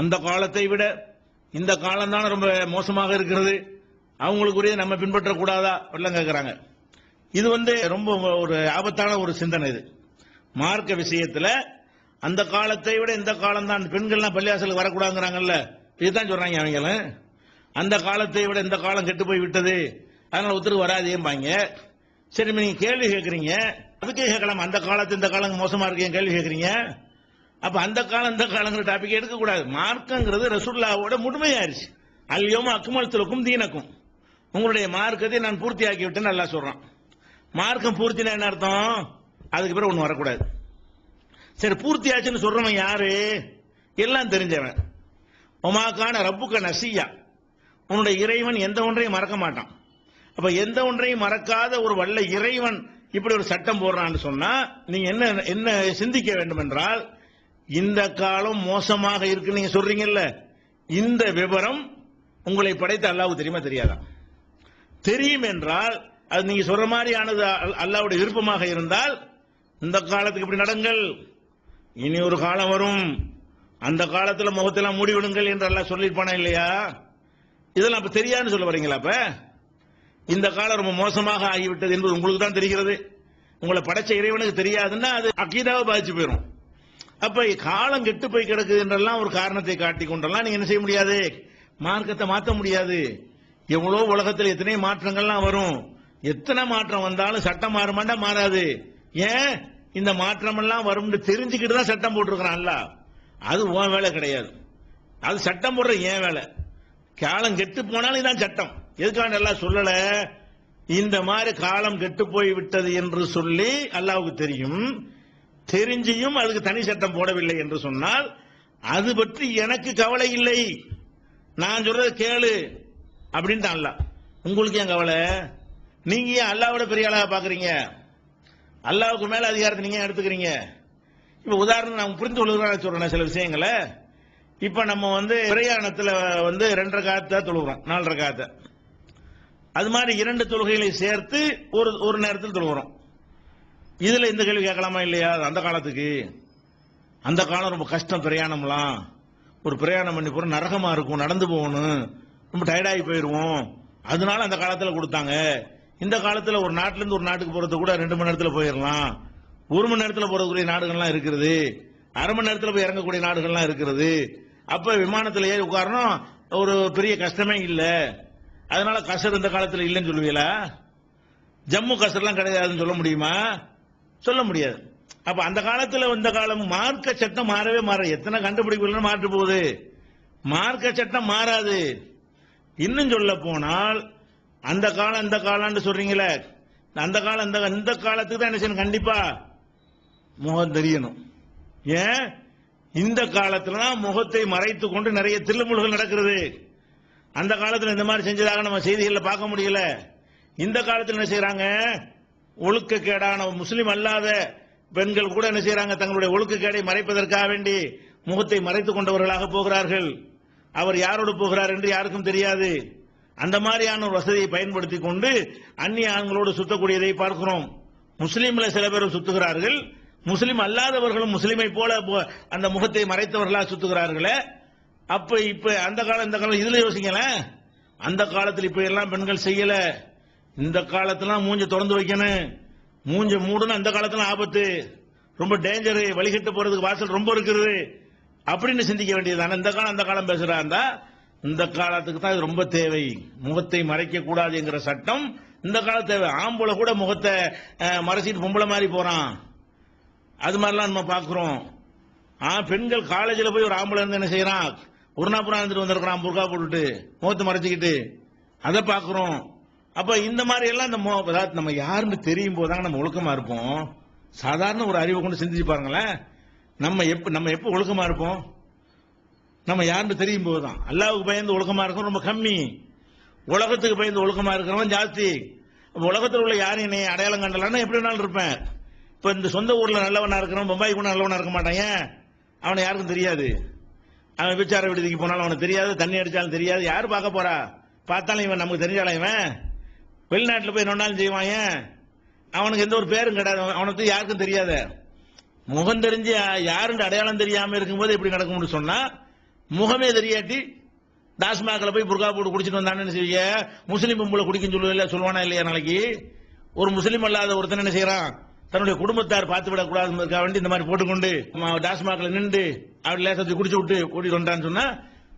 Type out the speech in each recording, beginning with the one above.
அந்த காலத்தை விட இந்த காலம் தான் ரொம்ப மோசமாக இருக்கிறது. அவங்களுக்குரிய நம்ம பின்பற்றக்கூடாதா? அப்படிலாம் கேட்கறாங்க இது வந்து ரொம்ப ஒரு ஆபத்தான ஒரு சிந்தனை இது. மார்க்க விஷயத்துல அந்த காலத்தை விட இந்த காலம் தான் பெண்கள்லாம் பள்ளியாசலுக்கு வரக்கூடாதுங்கிறாங்கல்ல. இதுதான் சொல்றாங்க அவங்களும் அந்த காலத்தை விட இந்த காலம் கெட்டு போய் விட்டது. அதனால ஒருத்தருக்கு வராதேம்பாங்க. சரி நீங்க கேள்வி கேட்குறீங்க அதுக்கே கேட்கலாம். அந்த காலத்து இந்த காலம் மோசமா இருக்கேன் கேள்வி கேட்குறீங்க அப்ப அந்த காலம் இந்த காலங்கிற டாபிக் எடுக்கக்கூடாது. மார்க்கங்கிறது ரசுல்லாவோட முழுமையாயிருச்சு. அல்யோம அக்குமலத்திற்கும் தீனக்கும். உங்களுடைய மார்க்கத்தை நான் பூர்த்தியாக்கி விட்டேன்னு நல்லா சொல்றான். மார்க்கம் பூர்த்தினா என்ன அர்த்தம்? அதுக்கு பிறகு ஒன்று வரக்கூடாது. சரி பூர்த்தியாச்சுன்னு சொல்றவன் யாரு? எல்லாம் தெரிஞ்சவன். உமாக்கான ரப்புக்க நசியா. உன்னுடைய இறைவன் எந்த ஒன்றையும் மறக்க மாட்டான். அப்ப எந்த ஒன்றையும் மறக்காத ஒரு வல்ல இறைவன் இப்படி ஒரு சட்டம் போடுறான்னு சொன்னா நீங்க என்ன என்ன சிந்திக்க வேண்டும் என்றால் இந்த காலம் மோசமாக இருக்கு நீங்க சொல்றீங்கல்ல இந்த விவரம் உங்களை படைத்த அல்லாஹ்வுக்கு தெரியுமா தெரியாதா? தெரியும் என்றால் அது நீங்க சொல்ற மாதிரியானது அல்- அல்லாஹ்வுடைய விருப்பமாக இருந்தால் இந்த காலத்துக்கு இப்படி நடங்கள். இனி ஒரு காலம் வரும். அந்த காலத்துல முகத்தெல்லாம் மூடிவிடுங்கள் என்று அல்லாஹ் சொல்லியிருப்பானா இல்லையா? இதெல்லாம் அப்ப தெரியாதுன்னு சொல்ல வரீங்களா அப்ப? இந்த காலம் ரொம்ப மோசமாக ஆகிவிட்டது என்பது உங்களுக்கு தான் தெரிகிறது. உங்களை படைச்ச இறைவனுக்கு தெரியாதுன்னா அது அக்கீதாவை பாதிச்சு போயிடும் அப்ப காலம் கெட்டு போய் கிடக்குது என்றெல்லாம் ஒரு காரணத்தை காட்டி கொண்டெல்லாம் நீங்க என்ன செய்ய முடியாது? மார்க்கத்தை மாத்த முடியாது. எவ்வளவு உலகத்தில் எத்தனை மாற்றங்கள்லாம் வரும். எத்தனை மாற்றம் வந்தாலும் சட்டம் மாறுமாண்டா மாறாது. ஏன்? இந்த மாற்றம் எல்லாம் வரும்னு தெரிஞ்சுக்கிட்டு தான் சட்டம் போட்டிருக்கிறான்ல அது உன் வேலை கிடையாது. அது சட்டம் போடுற ஏன் வேலை. காலம் கெட்டு போனாலும் இதான் சட்டம். எதுக்கான எல்லாம் சொல்லல? இந்த மாதிரி காலம் கெட்டு போய் விட்டது என்று சொல்லி அல்லாவுக்கு தெரியும். தெரிஞ்சியும் அதுக்கு தனி சட்டம் போடவில்லை என்று சொன்னால் அது பற்றி எனக்கு கவலை இல்லை. நான் சொல்றது கேளு அப்படின்ட்டு அல்லாஹ். உங்களுக்கு ஏன் கவலை? நீங்க ஏன் அல்லாவோட பெரிய அழகா பாக்குறீங்க அல்லாவுக்கு மேல அதிகாரத்தை நீங்க ஏன் எடுத்துக்கிறீங்க? இப்ப உதாரணம் நான் புரிந்து கொள்ளுறதா சொல்றேன் சில விஷயங்களை. இப்ப நம்ம வந்து பிரயாணத்துல வந்து ரெண்டரை காத்த தொழுகிறோம் நாலரை காத்த. அது மாதிரி இரண்டு தொழுகைகளை சேர்த்து ஒரு ஒரு நேரத்தில் தொழுகிறோம் இதுல இந்த கேள்வி கேட்கலாமா இல்லையா? அந்த காலத்துக்கு. அந்த காலம் ரொம்ப கஷ்டம் பிரயாணம்லாம். ஒரு பிரயாணம் பண்ணி போற நரகமா இருக்கும் நடந்து போகணும். ரொம்ப டயர்டாகி போயிருவோம். அதனால அந்த காலத்துல கொடுத்தாங்க. இந்த காலத்துல ஒரு நாட்டுல இருந்து ஒரு நாட்டுக்கு போறது கூட ரெண்டு மணி நேரத்துல போயிடலாம் ஒரு மணி நேரத்துல போறதுக்குரிய நாடுகள்லாம் இருக்கிறது அரை மணி நேரத்துல போய் இறங்கக்கூடிய நாடுகள்லாம் இருக்கிறது அப்ப விமானத்துல ஏறி உட்காரணும். ஒரு பெரிய கஷ்டமே இல்லை. அதனால கசர் இந்த காலத்துல இல்லைன்னு சொல்லுவீங்களா? ஜம்மு கசர்லாம் கிடையாதுன்னு சொல்ல முடியுமா? சொல்ல முடியாது. அப்ப அந்த காலத்துல வந்த காலம் மார்க்க சட்டம் மாறவே மாற எத்தனை கண்டுபிடிப்புகள் மாற்று போகுது? மார்க்க சட்டம் மாறாது. இன்னும் சொல்ல போனால் அந்த காலம் இந்த காலம்னு சொல்றீங்களே அந்த காலம் இந்த இந்த காலத்துக்கு தான் என்ன செய்யணும்? கண்டிப்பா முகம் தெரியணும். ஏன்? இந்த காலத்துல தான் முகத்தை மறைத்து கொண்டு நிறைய திருமுழுகள் நடக்கிறது. அந்த காலத்துல இந்த மாதிரி செஞ்சதாக நம்ம செய்திகளில் பார்க்க முடியல. இந்த காலத்தில் என்ன செய்யறாங்க ஒழுக்கக்கேடான முஸ்லீம் அல்லாத பெண்கள் கூட என்ன செய்யறாங்க? தங்களுடைய ஒழுக்கக்கேடை மறைப்பதற்காக வேண்டி முகத்தை மறைத்துக் கொண்டவர்களாக போகிறார்கள். அவர் யாரோடு போகிறார் என்று யாருக்கும் தெரியாது. அந்த மாதிரியான ஒரு வசதியை பயன்படுத்தி கொண்டு அந்நிய ஆண்களோடு சுத்தக்கூடியதை பார்க்கிறோம். முஸ்லீம்ல சில பேர் சுத்துகிறார்கள். முஸ்லீம் அல்லாதவர்களும் முஸ்லீமை போல அந்த முகத்தை மறைத்தவர்களாக சுத்துகிறார்களே. அப்ப இப்ப அந்த காலம் இந்த காலம் இதுல யோசிங்களேன். அந்த காலத்தில் இப்ப எல்லாம் பெண்கள் செய்யல. இந்த காலத்துல மூஞ்ச திறந்து வைக்கணும். மூஞ்ச மூடணும் அந்த காலத்துல ஆபத்து. ரொம்ப டேஞ்சர் வழிகட்டு போறதுக்கு வாசல் ரொம்ப இருக்குது. அப்படின்னு சிந்திக்க வேண்டியதுதானே. இந்த காலம் அந்த காலம் பேசுறாந்தா இந்த காலத்துக்கு தான் இது ரொம்ப தேவை. முகத்தை மறைக்க கூடாதுங்கிற சட்டம் இந்த காலம் தேவை. ஆம்பளை கூட முகத்தை மறைச்சிட்டு பொம்பளை மாதிரி போறான். அது மாதிரிலாம் நம்ம பாக்குறோம். ஆ பெண்கள் காலேஜில் போய் ஒரு ஆம்பளை இருந்து என்ன செய்யறான்? ஒரு நாப்புறம் இருந்துட்டு வந்திருக்கிறான் புர்கா போட்டுட்டு. முகத்தை மறைச்சிக்கிட்டு. அதை பாக்குறோம். அப்ப இந்த மாதிரி எல்லாம் இந்த மோ- நம்ம யாருன்னு தெரியும் போதுதாங்க நம்ம ஒழுக்கமா இருப்போம். சாதாரண ஒரு அறிவை கொண்டு சிந்திச்சு பாருங்களேன். நம்ம எப்ப நம்ம எப்ப ஒழுக்கமா இருப்போம்? நம்ம யாருன்னு தெரியும் போதுதான். அல்லாவுக்கு பயந்து ஒழுக்கமா இருக்கும் ரொம்ப கம்மி. உலகத்துக்கு பயந்து ஒழுக்கமா இருக்கிறவன் ஜாஸ்தி. உலகத்தில் உள்ள யாரும் என்னை அடையாளம் கண்டலான்னு எப்படி வேணாலும் இருப்பேன். இப்ப இந்த சொந்த ஊர்ல நல்லவனா இருக்கிறவன் பம்பாய் கூட நல்லவனா இருக்க மாட்டான். ஏன்? அவனை யாருக்கும் தெரியாது. அவன் விசார விடுதிக்கு போனாலும் அவனுக்கு தெரியாது. தண்ணி அடிச்சாலும் தெரியாது. யார் பார்க்க போறா? பார்த்தாலும் இவன் நமக்கு தெரிஞ்சாலும் இவன். வெளிநாட்டில் போய் நொண்டாலும் செய்வான் ஏன்? அவனுக்கு எந்த ஒரு பேரும் கிடையாது. அவனுக்கு யாருக்கும் தெரியாத. முகம் தெரிஞ்சு யாருன்னு அடையாளம் தெரியாமல் இருக்கும்போது எப்படி நடக்கும்னு சொன்னா முகமே தெரியாட்டி டாஸ்மாகில் போய் புர்கா போட்டு குடிச்சிட்டு வந்தான்னு செய்ய? முஸ்லீம் பொம்பளை குடிக்கும் சொல்லுவில்ல சொல்லுவானா இல்லையா நாளைக்கு? ஒரு முஸ்லீம் அல்லாத ஒருத்தன் என்ன செய்யறான் தன்னுடைய குடும்பத்தார் பார்த்து விடக்கூடாதுக்காக வேண்டி இந்த மாதிரி போட்டுக்கொண்டு டாஸ்மாகில் நின்று அவர் லேசத்தை குடிச்சு விட்டு கூட்டிட்டு வந்தான்னு சொன்னா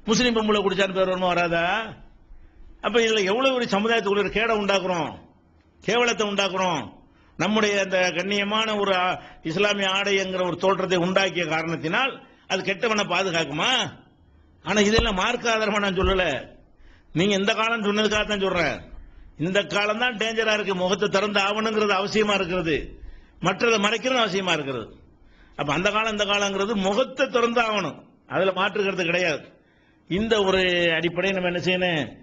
முஸ்லீம் பொம்பளை குடிச்சான்னு பேர் வருமா வராதா? அப்ப இதுல எவ்வளவு ஒரு சமுதாயத்துக்குள்ள ஒரு கேடை உண்டாக்குறோம்? கேவலத்தை உண்டாக்குறோம்? நம்முடைய அந்த கண்ணியமான ஒரு இஸ்லாமிய ஆடைங்கிற ஒரு தோற்றத்தை உண்டாக்கிய காரணத்தினால் அது கெட்டவனை பாதுகாக்குமா? ஆனா இதெல்லாம் மார்க்க ஆதாரமா நான் சொல்லல. நீங்க இந்த காலம் சொன்னதுக்காக தான் சொல்றேன். இந்த காலம் தான் டேஞ்சரா இருக்கு. முகத்தை திறந்து ஆகணுங்கிறது அவசியமா இருக்கிறது. மற்றதை மறைக்கிறது அவசியமா இருக்கிறது. அப்ப அந்த காலம் இந்த காலங்கிறது முகத்தை திறந்து ஆகணும் அதுல மாற்றுக்கிறது கிடையாது. இந்த ஒரு அடிப்படையை நம்ம என்ன செய்யணும்?